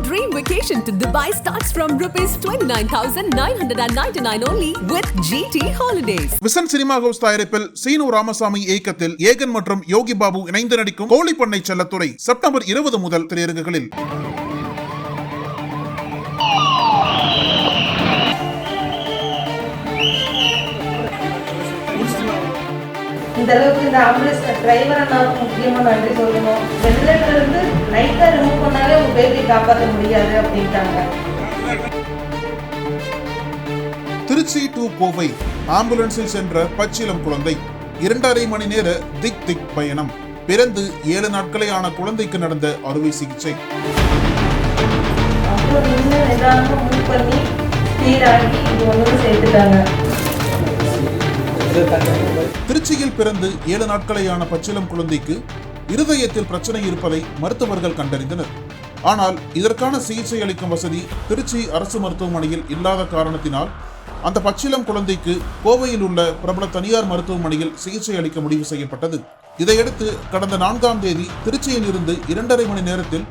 dream vacation to Dubai starts from rupees 29,999 only with GT Holidays. Vision cinema house தயாரிப்பில் சீனு ராமசாமி இயக்கத்தில் ஏகன் மற்றும் யோகி பாபு இணைந்து நடிக்கும் கோழி பண்ணை செல்லத்துறை செப்டம்பர் இருபது முதல் திரையரங்குகளில் இந்த அளவுக்கு இந்த ஆம்புலன்ஸ் டிரைவர் அண்ணாவுக்கு முக்கியமாக நன்றி சொல்லணும். வெண்டிலேட்டர் இருந்து லைட்டாக ரிமூவ் பண்ணாலே உங்கள் பேபி காப்பாற்ற முடியாது அப்படின்ட்டாங்க. திருச்சி டு கோவை ஆம்புலன்ஸில் சென்ற பச்சிலம் குழந்தை. இரண்டரை மணி நேர திக் திக் பயணம். பிறந்து ஏழு நாட்களே ஆன குழந்தைக்கு நடந்த அறுவை சிகிச்சை. அப்புறம் இன்னும் நிதானமாக மூவ் பண்ணி சீராகி இது ஒன்று சேர்த்துட்டாங்க. திருச்சியில் பிறந்து ஏழு நாட்களேயான பச்சிலம் குழந்தைக்கு இருதயத்தில் பிரச்சனை இருப்பதை மருத்துவர்கள் கண்டறிந்தனர். ஆனால் இதற்கான சிகிச்சை அளிக்கும் வசதி திருச்சி அரசு மருத்துவமனையில் இல்லாத காரணத்தினால் அந்த பச்சிலம் குழந்தைக்கு கோவையில் உள்ள பிரபல தனியார் மருத்துவமனையில் சிகிச்சை அளிக்க முடிவு செய்யப்பட்டது. இதையடுத்து கடந்த நான்காம் தேதி திருச்சியில் இருந்து இரண்டரை மணி நேரத்தில்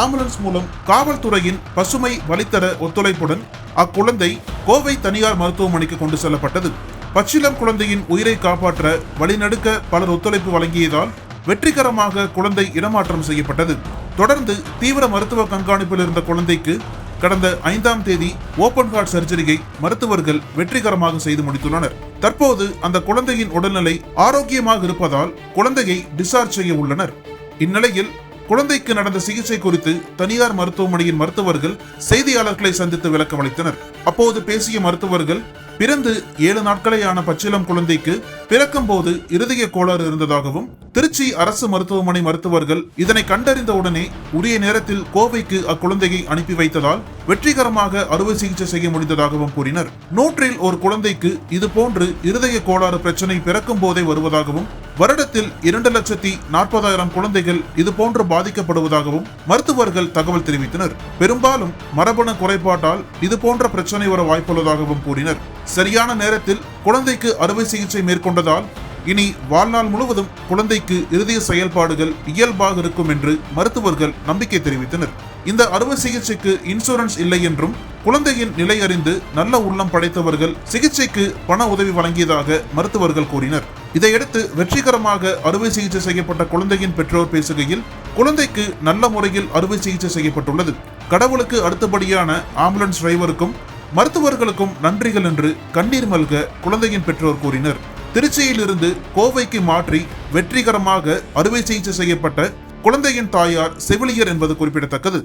ஆம்புலன்ஸ் மூலம் காவல்துறையின் பசுமை வழித்தர ஒத்துழைப்புடன் அக்குழந்தை கோவை தனியார் மருத்துவமனைக்கு கொண்டு செல்லப்பட்டது. பச்சிலம் குழந்தையின் உயிரை காப்பாற்ற வழிநடுக்க பலர் ஒத்துழைப்பு வழங்கியதால் வெற்றிகரமாக குழந்தை இடமாற்றம் செய்யப்பட்டது. தொடர்ந்து தீவிர மருத்துவ கண்காணிப்பில் இருந்த குழந்தைக்கு கடந்த ஐந்தாம் தேதி ஓபன் ஹார்ட் சர்ஜரியை மருத்துவர்கள் வெற்றிகரமாக செய்து முடித்துள்ளனர். தற்போது அந்த குழந்தையின் உடல்நிலை ஆரோக்கியமாக இருப்பதால் குழந்தையை டிஸ்சார்ஜ் செய்ய உள்ளனர். இந்நிலையில் குழந்தைக்கு நடந்த சிகிச்சை குறித்து தனியார் மருத்துவமனையின் மருத்துவர்கள் செய்தியாளர்களை சந்தித்து விளக்கம் அளித்தனர் அப்போது பேசிய மருத்துவர்கள் பிறந்து ஏழு நாட்களேயான பச்சிலம் குழந்தைக்கு பிறக்கும் போது இருதய கோளாறு இருந்ததாகவும் திருச்சி அரசு மருத்துவமனை மருத்துவர்கள் இதனை கண்டறிந்த உடனே உரிய நேரத்தில் கோவைக்கு அக்குழந்தையை அனுப்பி வைத்ததால் வெற்றிகரமாக அறுவை சிகிச்சை செய்ய முடிந்ததாகவும் கூறினர். நூற்றில் ஒரு குழந்தைக்கு இது போன்று இருதய கோளாறு பிரச்சனை பிறக்கும் போதே வருவதாகவும் வருடத்தில் இரண்டு லட்சத்தி நாற்பதாயிரம் குழந்தைகள் இது போன்று பாதிக்கப்படுவதாகவும் மருத்துவர்கள் தகவல் தெரிவித்தனர். பெரும்பாலும் மரபணு குறைபாட்டால் இது போன்ற பிரச்சனை வர வாய்ப்புள்ளதாகவும் கூறினர். சரியான நேரத்தில் குழந்தைக்கு அறுவை சிகிச்சை மேற்கொண்டதால் இனி வாழ்நாள் முழுவதும் குழந்தைக்கு இருதய செயல்பாடுகள் இயல்பாக இருக்கும் என்று மருத்துவர்கள் நம்பிக்கை தெரிவித்தனர். இந்த அறுவை சிகிச்சைக்கு இன்சூரன்ஸ் இல்லை என்றும் குழந்தையின் நிலை அறிந்து நல்ல உள்ளம் படைத்தவர்கள் சிகிச்சைக்கு பண உதவி வழங்கியதாக மருத்துவர்கள் கூறினர். இதையடுத்து வெற்றிகரமாக அறுவை சிகிச்சை செய்யப்பட்ட குழந்தையின் பெற்றோர் பேசுகையில் குழந்தைக்கு நல்ல முறையில் அறுவை சிகிச்சை செய்யப்பட்டுள்ளது. கடவுளுக்கு அடுத்தபடியான ஆம்புலன்ஸ் டிரைவருக்கும் மருத்துவர்களுக்கும் நன்றிகள் என்று கண்ணீர் மல்க குழந்தையின் பெற்றோர் கூறினர். திருச்சியில் இருந்து கோவைக்கு மாற்றி வெற்றிகரமாக அறுவை சிகிச்சை செய்யப்பட்ட குழந்தையின் தாயார் செவிலியர் என்பது குறிப்பிடத்தக்கது.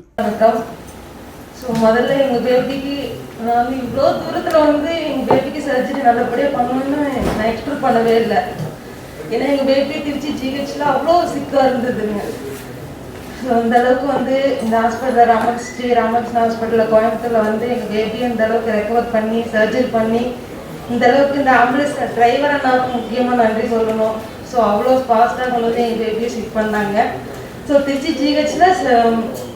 ஸோ முதல்ல எங்கள் பேபிக்கு நான் இவ்வளோ தூரத்தில் வந்து எங்கள் பேபிக்கு சர்ஜரி நல்லபடியாக பண்ணணும்னு நான் எக்ஸ்பெக்ட் பண்ணவே இல்லை. ஏன்னா எங்கள் பேபி திருச்சி ஜிஹெச்சில் அவ்வளோ சிக்காக இருந்ததுங்க. ஸோ அந்த அளவுக்கு வந்து இந்த ஹாஸ்பிட்டலில் ராமன் ஸ்ரீ ராமகிருஷ்ண ஹாஸ்பிட்டலில் கோயம்புத்தூரில் வந்து எங்கள் பேபி இந்த அளவுக்கு ரெக்கவர் பண்ணி சர்ஜரி பண்ணி இந்த அளவுக்கு இந்த ஆம்புலன்ஸ் டிரைவர் அண்ணாவுக்கு முக்கியமாக நன்றி சொல்லணும். ஸோ அவ்வளோ ஃபாஸ்ட்டாக கொண்டு வந்து எங்கள் பேபியை ஷிஃப்ட் பண்ணாங்க. ஸோ திருச்சி ஜிஹெச்சில்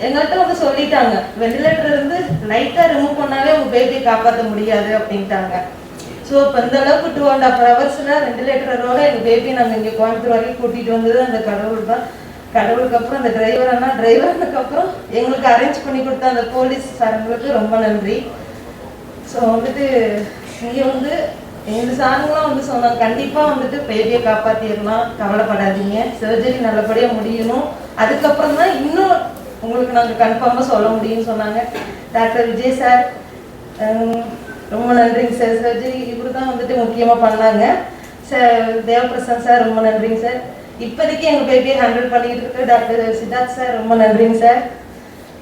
எங்கள்கிட்ட வந்து சொல்லிட்டாங்க. வெண்டிலேட்டர் இருந்து லைட்டாக ரிமூவ் பண்ணாலே உங்கள் பேபியை காப்பாற்ற முடியாது அப்படின்ட்டாங்க. ஸோ இப்போ இந்த அளவுக்கு டூ அண்ட் ஹாஃப் ஹவர்ஸில் வெண்டிலேட்டரோட எங்கள் பேபியை நாங்கள் இங்கே கோயம்புத்தூர் வரைக்கும் கூட்டிகிட்டு வந்தது அந்த கடவுள் தான். கடவுளுக்கு அப்புறம் அந்த டிரைவர் அண்ணா டிரைவருக்கு அப்புறம் எங்களுக்கு அரேஞ்ச் பண்ணி கொடுத்த அந்த போலீஸ் சாரங்களுக்கு ரொம்ப நன்றி. ஸோ வந்துட்டு இங்கே வந்து எங்கள் சாருங்களாம் வந்து சொன்னாங்க கண்டிப்பாக வந்துட்டு பேபியை காப்பாற்றிடலாம் கவலைப்படாதீங்க. சர்ஜரி நல்லபடியாக முடியணும். அதுக்கப்புறம் தான் இன்னும் உங்களுக்கு நாங்கள் கன்ஃபார்மாக சொல்ல முடியும்னு சொன்னாங்க. டாக்டர் விஜய் சார் ரொம்ப நன்றிங்க சார். சர்ஜரி இவரு தான் வந்துட்டு முக்கியமாக பண்ணாங்க. சார் தேவபிரசாந்த் சார் ரொம்ப நன்றிங்க சார். இப்போதைக்கு எங்கள் பேபியை ஹேண்டில் பண்ணிக்கிட்டு இருக்கு டாக்டர் சித்தார்த் சார் ரொம்ப நன்றிங்க சார்.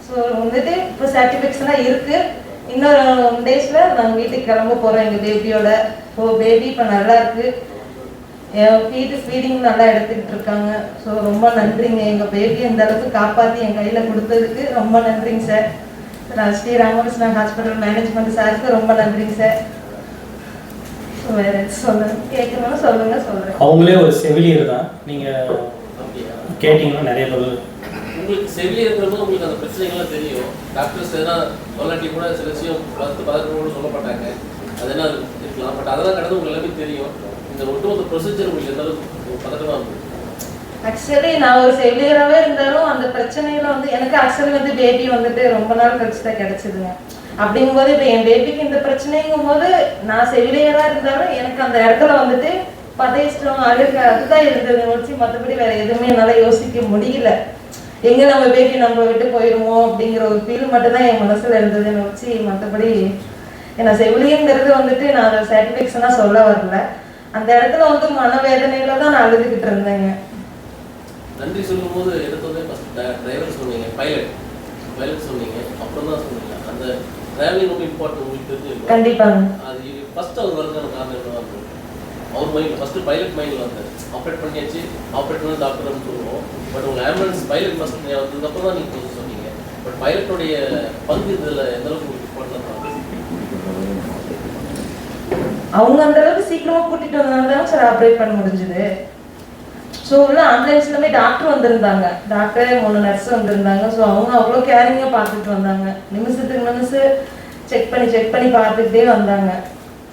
ஸோ வந்துட்டு இப்போ சாட்டிஸ்ஃபேக்ஷனாக இருக்குது இன்னொரு ஒன் டேஸில் நாங்கள் வீட்டுக்கு கிளம்ப போகிறோம் எங்கள் பேபியோட ஓ பேபி இப்போ நல்லா இருக்குது ஃபீடு ஃபீடிங் நல்லா எடுத்துக்கிட்டு இருக்காங்க. ஸோ ரொம்ப நன்றிங்க. எங்கள் பேபி அந்த அளவுக்கு காப்பாற்றி என் கையில் கொடுத்ததுக்கு ரொம்ப நன்றிங்க சார் நான் ஸ்ரீ ராமகிருஷ்ணா ஹாஸ்பிட்டல் மேனேஜ்மெண்ட் சாருக்கு ரொம்ப நன்றிங்க சார் ஸோ வேறு கேட்கணும்னு சொல்லுங்கள் சொல்கிறேன் அவங்களே ஒரு செவிலியர் தான். நீங்கள் கேட்டிங்கன்னா நிறைய பதில் உங்களுக்கு செவிலியர் இருக்கிறப்போ உங்களுக்கு அந்த பிரச்சனைகள்லாம் தெரியும். டாக்டர்ஸ் எதனா சொல்லாட்டி கூட சில விஷயம் பத்து பதினோடு சொல்லப்பட்டாங்க சொல்ல மாட்டாங்க. இருக்கலாம். பட் அதெல்லாம் கடந்து உங்களுக்கு எல்லாமே தெரியும். இந்த ஒட்டுமொத்த ப்ரொசீஜர் உங்களுக்கு எந்த அளவுக்கு பதட்டமாக இருக்கும் ஆக்சுவலி நான் ஒரு செவிலியராகவே இருந்தாலும் அந்த பிரச்சனையில வந்து எனக்கு ஆக்சுவலி வந்து பேபி வந்துட்டு ரொம்ப நாள் கழிச்சு தான் கிடைச்சதுங்க. அப்படிங்கும்போது இப்போ என் பேபிக்கு இந்த பிரச்சனைங்கும் போது நான் செவிலியராக இருந்தாலும் எனக்கு அந்த இடத்துல வந்துட்டு பதயிஷ்டம் அழுக அதுதான் இருந்தது வச்சு மற்றபடி வேற எதுவுமே என்னால் யோசிக்க முடியல. எங்க நம்ம பேபி நம்ம விட்டு போயிடுமோ அப்படிங்கிற ஒரு ஃபீல் மட்டும் தான் என் மனசுல இருந்ததுன்னு வச்சு மற்றபடி ஏன்னா செவிலியங்கிறது வந்துட்டு நான் அதை சாட்டிஸ்ஃபேக்ஷனாக சொல்ல வரல. அந்த இடத்துல வந்து மனவேதனையில தான் நான் அழுதுகிட்டு இருந்தேங்க. நன்றி சொல்லும்போது எடுத்து வந்து ஃபஸ்ட் டிரைவர் சொன்னீங்க பைலட் பைலட் சொன்னீங்க அப்புறம் தான் சொன்னீங்க. அந்த டிராவலிங் ரொம்ப இம்பார்ட்டன்ட் உங்களுக்கு கண்டிப்பாங்க. அது ஃபர்ஸ்ட் அவர் வரதுக்கான காரணம் என்னவா இருக்கும் அவர் மைண்ட் ஃபர்ஸ்ட் பைலட் மைண்டில் வந்தார். ஆப்ரேட் பண்ணியாச்சு. ஆப்ரேட் பண்ணி டாக்டர் சொல்லுவோம். பட் உங்கள் ஆம்புலன்ஸ் பைலட் ஃபஸ்ட் வந்ததுக்கப்புறம் தான் நீங்க சொன்னீங்க. பட் பைலட்டுடைய பங்கு இதில் எந்த அளவுக்கு அவங்க அந்த அளவுக்கு சீக்கிரமா கூட்டிட்டு வந்தாங்க சார் ஆப்ரேட் பண்ண முடிஞ்சது. ஸோ உள்ள ஆம்புலன்ஸ்லுமே டாக்டர் வந்திருந்தாங்க. டாக்டர் மூணு நர்ஸ் வந்திருந்தாங்க. ஸோ அவங்க அவ்வளோ கேரிங்காக பார்த்துட்டு வந்தாங்க. நிமிஷத்துக்கு நிமிஷம் செக் பண்ணி செக் பண்ணி பார்த்துக்கிட்டே வந்தாங்க.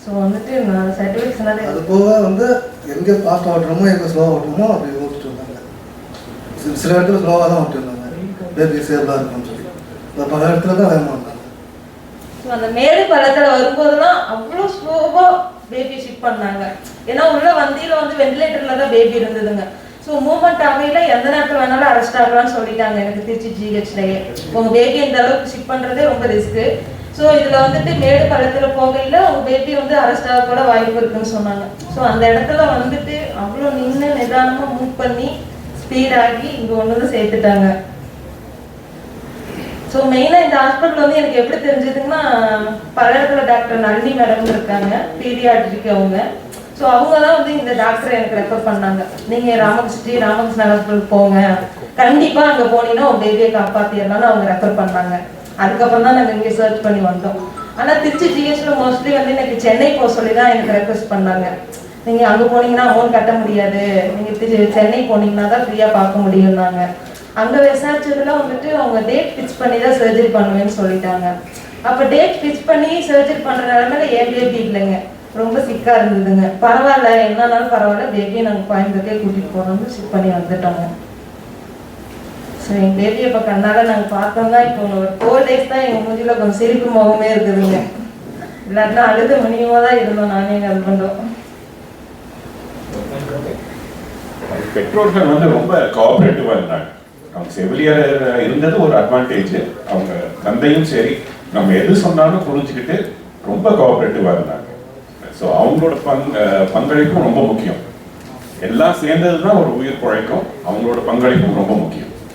ஸோ வந்துட்டு நான் சாட்டிஸ்ஃபேக்ஷனாக அது போக வந்து எங்கே ஃபாஸ்ட் ஓட்டுறோமோ எங்கே ஸ்லோவாக ஓட்டுறோமோ அப்படி ஓட்டிட்டு வந்தாங்க சில- சில இடத்துல ஸ்லோவாக தான் ஓட்டி வந்தாங்க பேபி சேஃபாக இருக்கும்னு சொல்லி. பல இடத்துல தான் வேகமாக வந்தாங்க ஸோ அந்த மேடு பள்ளத்தில் வரும்போதெல்லாம் அவ்வளோ ஸ்லோவாக பேபி ஷிஃப்ட் பண்ணாங்க. ஏன்னா உள்ள வண்டியில் வந்து வெண்டிலேட்டரில் தான் பேபி இருந்ததுங்க. ஸோ மூவ்மெண்ட் ஆகையில எந்த நேரத்தில் வேணாலும் அரெஸ்ட் ஆகலாம்னு சொல்லிட்டாங்க. எனக்கு திருச்சி ஜிஹெச்லேயே உங்கள் பேபி இந்த அளவுக்கு ஷிஃப்ட் பண்ணுறதே ரொம்ப ரிஸ்க்கு ஸோ இதில் வந்துட்டு மேடு பள்ளத்தில் போகையில் அவங்க பேபி வந்து அரெஸ்ட் ஆக கூட வாய்ப்பு இருக்குன்னு சொன்னாங்க. ஸோ அந்த இடத்துல வந்துட்டு அவ்வளோ நின்று நிதானமாக மூவ் பண்ணி ஸ்பீட் ஆகி இங்கே ஒன்று வந்து சேர்த்துட்டாங்க ஸோ மெயினாக இந்த ஹாஸ்பிட்டல் வந்து எனக்கு எப்படி தெரிஞ்சதுன்னா பல்லடத்தில் டாக்டர் நளினி மேடம் இருக்காங்க பீடியாட்ரிக்கு அவங்க. ஸோ அவங்க தான் வந்து இந்த டாக்டர் எனக்கு ரெஃபர் பண்ணாங்க. நீங்கள் ராமகிருஷ்ணி ராமகிருஷ்ண ஹாஸ்பிட்டல் போங்க. கண்டிப்பாக அங்கே போனீங்கன்னா உங்கள் பேபியை காப்பாற்றிடலாம்னு அவங்க ரெஃபர் பண்ணாங்க. அதுக்கப்புறம் தான் நாங்கள் இங்கே சர்ச் பண்ணி வந்தோம். ஆனால் திருச்சி ஜிஹெச்ல மோஸ்ட்லி வந்து எனக்கு சென்னை போக சொல்லி தான் எனக்கு ரெக்வஸ்ட் பண்ணாங்க. நீங்கள் அங்கே போனீங்கன்னா அமௌண்ட் கட்ட முடியாது. நீங்கள் சென்னை போனீங்கன்னா தான் ஃப்ரீயாக பார்க்க முடியும்னாங்க. அங்கே விசாரிச்சதுல வந்துட்டு அவங்க டேட் ஃபிக்ஸ் பண்ணி தான் சர்ஜரி பண்ணுவேன்னு சொல்லிட்டாங்க. அப்போ டேட் ஃபிக்ஸ் பண்ணி சர்ஜரி பண்ணுறதுனால நிலைமையில என் பேபி இல்லைங்க ரொம்ப சிக்காக இருந்ததுங்க. பரவாயில்ல என்னன்னாலும் பரவாயில்ல பேபியை நாங்கள் கோயம்புத்தூர்க்கே கூட்டிகிட்டு போகிறோம்னு ஷிஃப்ட் பண்ணி வந்துட்டோங்க. ஸோ எங்கள் பேபி இப்ப கண்ணால நாங்க பார்த்தோம்னா இப்போ ஒரு ஃபோர் டேஸ் தான் எங்க மூஞ்சில கொஞ்சம் சிரிப்பு முகமே இருக்குதுங்க. இல்லாட்டினா அழுத முடியுமா தான் இருந்தோம் நானே எங்க ஹஸ்பண்டும் பெற்றோர்கள் வந்து ரொம்ப கோஆபரேட்டிவா இருந்தாங்க. அவங்க செவிலியர் இருந்தது ஒரு அட்வான்டேஜ் அவங்க தந்தையும் சரி நம்ம எது சொன்னாலும் புரிஞ்சுக்கிட்டு ரொம்ப கோஆபரேட்டிவா இருந்தாங்க. ஸோ அவங்களோட பங் பங்களிப்பும் ரொம்ப முக்கியம். எல்லாம் சேர்ந்தது தான் ஒரு உயிர் குழைக்கும் அவங்களோட பங்களிப்பும் ரொம்ப முக்கியம்.